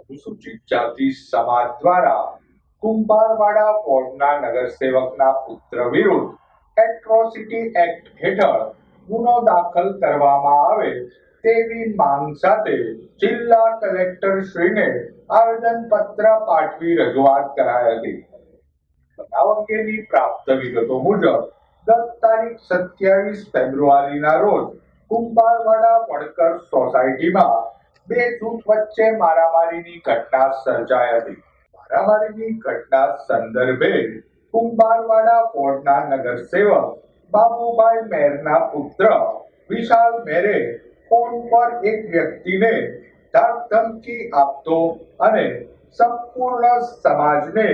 અનુસૂચિત જાતિ સમાજ દ્વારા કુંભારવાડા વોર્ડના નગરસેવકના પુત્ર વિરુદ્ધ એટ્રોસિટી એક્ટ હેઠળ ગુનો દાખલ કરવામાં આવે તેવી માંગ સાથે જિલ્લા કલેક્ટર શ્રીને આવેદનપત્ર પાઠવી રજૂઆત કરાઈ હતી. બનાવ અંગેની પ્રાપ્ત વિગતો મુજબ, ગત તારીખ સત્યાવીસ ફેબ્રુઆરીના રોજ કુંભારવાડા વણકર સોસાયટીમાં બે જૂથ વચ્ચે મારામારીની ઘટના સર્જાઈ હતી. મારામારીની ઘટના સંદર્ભે કુંભારવાડા વોર્ડના નગરસેવક બાબુભાઈ મેરના પુત્ર વિશાલ મેરે ફોન પર એક વ્યક્તિને ધમકી આપતો અને સંપૂર્ણ સમાજને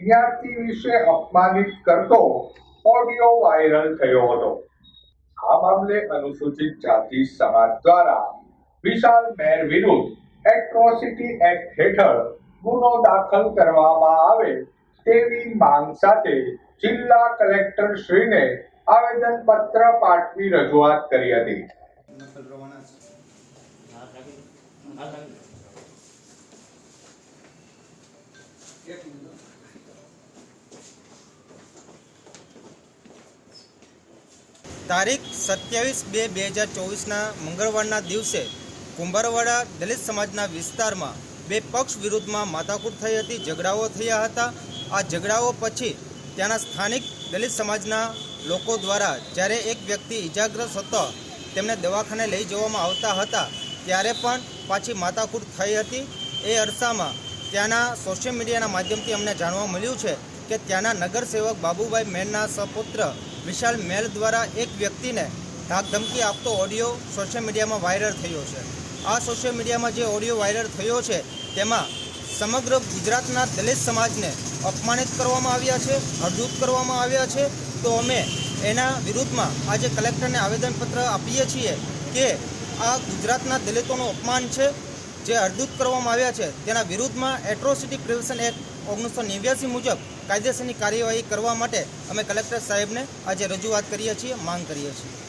જ્ઞાતિ વિશે અપમાનિત કરતો ઓડિયો વાયરલ થયો હતો. આ મામલે અનુસૂચિત જાતિ સમાજ દ્વારા વિશાલ મેર વિરુદ્ધ એટ્રોસિટી એક્ટ હેઠળ ગુનો દાખલ કરવામાં આવે તેવી માંગ સાથે જિલ્લા કલેક્ટર શ્રીને આવેદનપત્ર પાઠવી રજૂઆત કરી હતી. તારીખ સત્યાવીસ બે બે હજાર ચોવીસના મંગળવારના દિવસે કુંભારવાડા દલિત સમાજના વિસ્તારમાં બે પક્ષ વિરુદ્ધમાં માથાકૂટ થઈ હતી, ઝઘડાઓ થયા હતા. આ ઝઘડાઓ પછી ત્યાંના સ્થાનિક દલિત સમાજના લોકો દ્વારા જ્યારે એક વ્યક્તિ ઇજાગ્રસ્ત હતો, તેમને દવાખાને લઈ જવામાં આવતા હતા, ત્યારે પણ પાછી માથાકૂટ થઈ હતી. એ અરસામાં ત્યાંના સોશિયલ મીડિયાના માધ્યમથી અમને જાણવા મળ્યું છે કે ત્યાંના નગરસેવક બાબુભાઈ મેનના સપુત્ર વિશાલ મેલ દ્વારા એક વ્યક્તિને ધાક ધમકી આપતો ઓડિયો સોશિયલ મીડિયામાં વાયરલ થયો છે. આ સોશિયલ મીડિયામાં જે ઓડિયો વાયરલ થયો છે, તેમાં સમગ્ર ગુજરાતના દલિત સમાજને અપમાનિત કરવામાં આવ્યા છે, હળદૂત કરવામાં આવ્યા છે. તો અમે એના વિરુદ્ધમાં આજે કલેક્ટરને આવેદનપત્ર આપીએ છીએ કે આ ગુજરાતના દલિતોનું અપમાન છે, જે અડધૂત કરવામાં આવ્યા છે, તેના વિરુદ્ધમાં એટ્રોસિટી પ્રિવેન્શન એક્ટ ઓગણીસો નેવ્યાસી મુજબ કાયદેસરની કાર્યવાહી કરવા માટે અમે કલેક્ટર સાહેબને આજે રજૂઆત કરીએ છીએ, માંગ કરીએ છીએ.